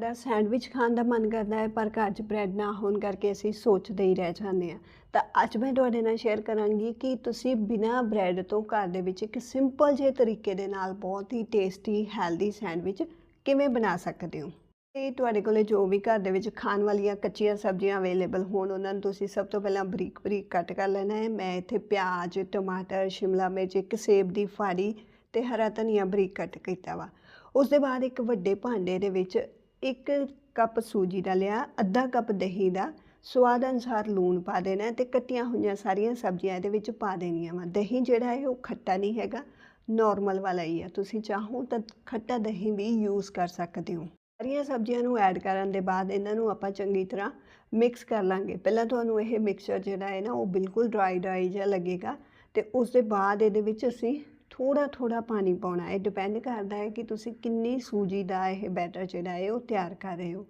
ਦਾ sandwich ਖਾਣ ਦਾ ਮਨ ਕਰਦਾ ਹੈ, ਪਰ ਘਰ 'ਚ ਬ੍ਰੈਡ ਨਾ ਹੋਣ ਕਰਕੇ ਅਸੀਂ ਸੋਚਦੇ ਹੀ ਰਹਿ ਜਾਂਦੇ ਹਾਂ। ਤਾਂ ਅੱਜ ਮੈਂ ਤੁਹਾਡੇ ਨਾਲ ਸ਼ੇਅਰ ਕਰਾਂਗੀ ਕਿ ਤੁਸੀਂ ਬਿਨਾਂ ਬ੍ਰੈਡ ਤੋਂ ਘਰ ਦੇ ਵਿੱਚ ਇੱਕ ਸਿੰਪਲ ਜਿਹੇ ਤਰੀਕੇ ਦੇ ਨਾਲ ਬਹੁਤ ਹੀ ਟੇਸਟੀ, ਹੈਲਦੀ ਸੈਂਡਵਿਚ ਕਿਵੇਂ ਬਣਾ ਸਕਦੇ ਹੋ? ਤੇ ਤੁਹਾਡੇ ਕੋਲੇ ਜੋ ਵੀ ਘਰ ਦੇ ਵਿੱਚ ਖਾਣ ਵਾਲੀਆਂ ਕੱਚੀਆਂ ਸਬਜ਼ੀਆਂ ਅਵੇਲੇਬਲ ਹੋਣ, ਉਹਨਾਂ ਨੂੰ ਤੁਸੀਂ ਸਭ ਤੋਂ ਪਹਿਲਾਂ ਬਰੀਕ ਬਰੀਕ ਕੱਟ ਕਰ ਲੈਣਾ ਹੈ। ਮੈਂ ਇੱਥੇ ਪਿਆਜ਼, ਟਮਾਟਰ, ਸ਼ਿਮਲਾ ਮਿਰਚ, ਇੱਕ ਸੇਬ ਦੀ ਫਾੜੀ ਤੇ ਹਰਾ ਧਨੀਆ ਬਰੀਕ ਕੱਟ ਕੀਤਾ ਵਾ। ਉਸ ਦੇ ਬਾਅਦ ਇੱਕ ਵੱਡੇ ਭਾਂਡੇ ਦੇ ਵਿੱਚ ਇੱਕ ਕੱਪ ਸੂਜੀ ਦਾ ਲਿਆ, ਅੱਧਾ ਕੱਪ ਦਹੀਂ ਦਾ, ਸਵਾਦ ਅਨੁਸਾਰ ਲੂਣ ਪਾ ਦੇਣਾ ਹੈ ਤੇ ਕੱਟੀਆਂ ਹੋਈਆਂ ਸਾਰੀਆਂ ਸਬਜ਼ੀਆਂ ਇਹਦੇ ਵਿੱਚ ਪਾ ਦੇਣੀਆਂ ਵਾ। ਦਹੀਂ ਜਿਹੜਾ ਹੈ ਉਹ ਖੱਟਾ ਨਹੀਂ ਹੈਗਾ ਨਾਰਮਲ ਵਾਲਾ ਹੀ ਆ। ਤੁਸੀਂ ਚਾਹੋ ਤਾਂ ਖੱਟਾ ਦਹੀਂ ਵੀ ਯੂਜ਼ ਕਰ ਸਕਦੇ ਹੋ। ਸਾਰੀਆਂ ਸਬਜ਼ੀਆਂ ਨੂੰ ਐਡ ਕਰਨ ਦੇ ਬਾਅਦ ਇਹਨਾਂ ਨੂੰ ਆਪਾਂ ਚੰਗੀ ਤਰ੍ਹਾਂ ਮਿਕਸ ਕਰ ਲਾਂਗੇ। ਪਹਿਲਾਂ ਤੁਹਾਨੂੰ ਇਹ ਮਿਕਸਚਰ ਜਿਹੜਾ ਹੈ ਨਾ, ਉਹ ਬਿਲਕੁਲ ਡਰਾਈ ਡਰਾਈ ਜਿਹਾ ਲੱਗੇਗਾ ਤੇ ਉਸ ਦੇ ਬਾਅਦ ਇਹਦੇ ਵਿੱਚ ਅਸੀਂ ਥੋੜਾ ਥੋੜਾ ਪਾਣੀ ਪਾਉਣਾ। ਹੈ ਡਿਪੈਂਡ ਕਰਦਾ ਹੈ ਕਿ ਤੁਸੀਂ ਕਿੰਨੀ ਸੂਜੀ ਦਾ ਇਹ ਬੈਟਰ ਜਿਹੜਾ ਹੈ ਉਹ ਤਿਆਰ ਕਰ ਰਹੇ ਹੋ।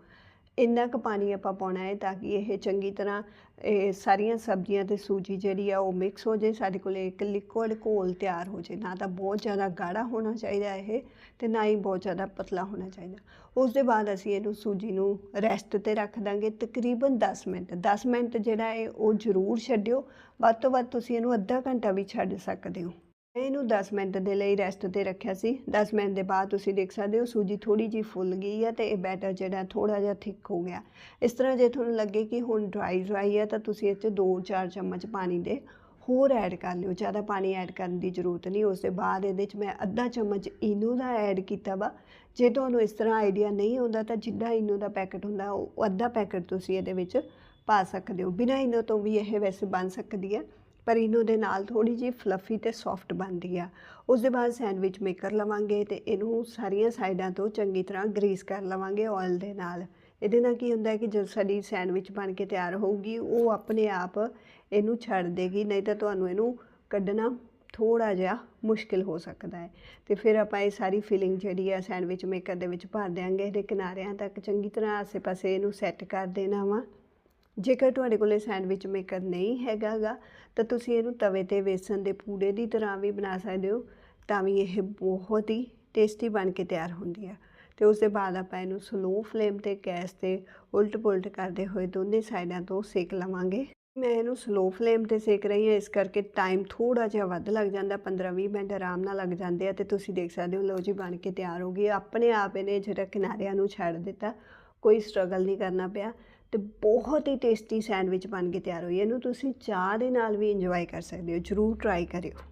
ਇੰਨਾ ਕੁ ਪਾਣੀ ਆਪਾਂ ਪਾਉਣਾ ਹੈ ਤਾਂ ਕਿ ਇਹ ਚੰਗੀ ਤਰ੍ਹਾਂ ਇਹ ਸਾਰੀਆਂ ਸਬਜ਼ੀਆਂ ਤੇ ਸੂਜੀ ਜਿਹੜੀ ਆ ਉਹ ਮਿਕਸ ਹੋ ਜੇ ਸਾਡੇ ਕੋਲ ਇੱਕ ਲਿਕੁਇਡ ਘੋਲ ਤਿਆਰ ਹੋ ਜੇ ਨਾ ਤਾਂ ਬਹੁਤ ਜ਼ਿਆਦਾ ਗਾੜਾ ਹੋਣਾ ਚਾਹੀਦਾ ਇਹ ਤੇ ਨਾ ਹੀ ਬਹੁਤ ਜ਼ਿਆਦਾ ਪਤਲਾ ਹੋਣਾ ਚਾਹੀਦਾ। ਉਸ ਦੇ ਬਾਅਦ ਅਸੀਂ ਇਹਨੂੰ ਸੂਜੀ ਨੂੰ ਰੈਸਟ ਤੇ ਰੱਖ ਦਾਂਗੇ ਤਕਰੀਬਨ 10 ਮਿੰਟ। 10 ਮਿੰਟ ਜਿਹੜਾ ਹੈ ਉਹ ਜ਼ਰੂਰ ਛੱਡਿਓ। ਵੱਧ ਤੋਂ ਵੱਧ ਤੁਸੀਂ ਇਹਨੂੰ ਅੱਧਾ ਘੰਟਾ ਵੀ ਛੱਡ ਸਕਦੇ ਹੋ। ਮੈਂ ਇਹਨੂੰ 10 ਮਿੰਟ ਦੇ ਲਈ ਰੈਸਟ ਤੇ ਰੱਖਿਆ ਸੀ। 10 ਮਿੰਟ ਦੇ ਬਾਅਦ ਤੁਸੀਂ ਦੇਖ ਸਕਦੇ ਹੋ ਸੂਜੀ ਥੋੜੀ ਜੀ ਫੁੱਲ ਗਈ ਹੈ ਤੇ ਇਹ ਬੈਟਰ ਜਿਹੜਾ ਥੋੜਾ ਜਿਹਾ ਥਿਕ ਹੋ ਗਿਆ। ਇਸ ਤਰ੍ਹਾਂ ਜੇ ਤੁਹਾਨੂੰ ਲੱਗੇ ਕਿ ਹੁਣ ਡਰਾਈ ਡਰਾਈ ਹੈ ਤਾਂ ਤੁਸੀਂ ਇਹ 'ਚ 2-4 ਚਮਚ ਪਾਣੀ ਦੇ ਹੋਰ ਐਡ ਕਰ ਲਿਓ। ਜ਼ਿਆਦਾ ਪਾਣੀ ਐਡ ਕਰਨ ਦੀ ਜ਼ਰੂਰਤ ਨਹੀਂ। ਉਸ ਦੇ ਬਾਅਦ ਇਹਦੇ 'ਚ ਮੈਂ ਅੱਧਾ ਚਮਚ ਇਨੋ ਦਾ ਐਡ ਕੀਤਾ ਵਾ। ਜੇ ਤੁਹਾਨੂੰ ਇਸ ਤਰ੍ਹਾਂ ਆਈਡੀਆ ਨਹੀਂ ਹੁੰਦਾ ਤਾਂ ਜਿੱਦਾਂ ਇਨੋ ਦਾ ਪੈਕਟ ਹੁੰਦਾ, ਉਹ ਅੱਧਾ ਪੈਕਟ ਤੁਸੀਂ ਇਹਦੇ ਵਿੱਚ ਪਾ ਸਕਦੇ ਹੋ। ਬਿਨਾਂ ਇਨੋ ਤੋਂ ਵੀ ਇਹ ਵੈਸੇ ਬਣ ਸਕਦੀ ਹੈ ਪਰ ਇਹਨੂੰ ਦੇ ਨਾਲ ਥੋੜੀ ਜਿਹੀ ਫਲਫੀ ਤੇ ਸੌਫਟ ਬਣਦੀ ਆ। ਉਸ ਦੇ ਬਾਅਦ ਸੈਂਡਵਿਚ ਮੇਕਰ ਲਵਾਂਗੇ ਤੇ ਇਹਨੂੰ ਸਾਰੀਆਂ ਸਾਈਡਾਂ ਤੋਂ ਚੰਗੀ ਤਰ੍ਹਾਂ ਗਰੀਸ ਕਰ ਲਵਾਂਗੇ ਆਇਲ ਦੇ ਨਾਲ। ਇਹਦੇ ਨਾਲ ਕੀ ਹੁੰਦਾ ਹੈ ਕਿ ਜਦੋਂ ਸਾਡੀ ਸੈਂਡਵਿਚ ਬਣ ਕੇ ਤਿਆਰ ਹੋਊਗੀ, ਉਹ ਆਪਣੇ ਆਪ ਇਹਨੂੰ ਛੱਡ ਦੇਗੀ, ਨਹੀਂ ਤਾਂ ਤੁਹਾਨੂੰ ਇਹਨੂੰ ਕੱਢਣਾ ਥੋੜਾ ਜਿਹਾ ਮੁਸ਼ਕਿਲ ਹੋ ਸਕਦਾ ਹੈ। ਤੇ ਫਿਰ ਆਪਾਂ ਇਹ ਸਾਰੀ ਫਿਲਿੰਗ ਜਿਹੜੀ ਆ ਸੈਂਡਵਿਚ ਮੇਕਰ ਦੇ ਵਿੱਚ ਭਰ ਦਿਆਂਗੇ ਇਹਦੇ ਕਿਨਾਰਿਆਂ ਤੱਕ ਚੰਗੀ ਤਰ੍ਹਾਂ ਆਸੇ-ਪਾਸੇ ਇਹਨੂੰ ਸੈੱਟ ਕਰ ਦੇਣਾ ਵਾ। ਜੇਕਰ ਤੁਹਾਡੇ ਕੋਲੇ ਸੈਂਡਵਿਚ ਮੇਕਰ ਨਹੀਂ ਹੈਗਾਗਾ, ਤਾਂ ਤੁਸੀਂ ਇਹਨੂੰ ਤਵੇ ਤੇ ਵੇਸਣ ਦੇ ਪੂੜੇ ਦੀ ਤਰ੍ਹਾਂ ਵੀ ਬਣਾ ਸਕਦੇ ਹੋ, ਤਾਂ ਵੀ ਇਹ ਬਹੁਤ ਹੀ ਟੇਸਟੀ ਬਣ ਕੇ ਤਿਆਰ ਹੁੰਦੀ ਆ। ਤੇ ਉਸ ਦੇ ਬਾਅਦ ਆਪਾਂ ਇਹਨੂੰ ਸਲੋ ਫਲੇਮ ਤੇ ਗੈਸ ਤੇ ਉਲਟ ਪੁਲਟ ਕਰਦੇ ਹੋਏ ਦੋਨੇ ਸਾਈਡਾਂ ਤੋਂ ਸੇਕ ਲਵਾਂਗੇ। ਮੈਂ ਇਹਨੂੰ ਸਲੋ ਫਲੇਮ ਤੇ ਸੇਕ ਰਹੀ ਹਾਂ, ਇਸ ਕਰਕੇ ਟਾਈਮ ਥੋੜਾ ਜਿਹਾ ਵੱਧ ਲੱਗ ਜਾਂਦਾ 15-20 ਮਿੰਟ ਆਰਾਮ ਨਾਲ ਲੱਗ ਜਾਂਦੇ ਆ, ਤੇ ਤੁਸੀਂ ਦੇਖ ਸਕਦੇ ਹੋ, ਲਓ ਜੀ, ਬਣ ਕੇ ਤਿਆਰ ਹੋ ਗਈ ਆਪਣੇ ਆਪ ਇਹਨੇ ਜਿਹੜਾ ਕਿਨਾਰਿਆਂ ਨੂੰ ਛੱਡ ਦਿੱਤਾ, ਕੋਈ ਸਟਰਗਲ ਨਹੀਂ ਕਰਨਾ ਪਿਆ। ਤੇ ਬਹੁਤ ਹੀ ਟੇਸਟੀ ਸੈਂਡਵਿਚ ਬਣ ਕੇ ਤਿਆਰ ਹੋਈ ਇਹਨੂੰ ਤੁਸੀਂ ਚਾਹ ਦੇ ਨਾਲ ਵੀ ਇੰਜੋਏ ਕਰ ਸਕਦੇ ਹੋ। ਜਰੂਰ ਟਰਾਈ ਕਰਿਓ।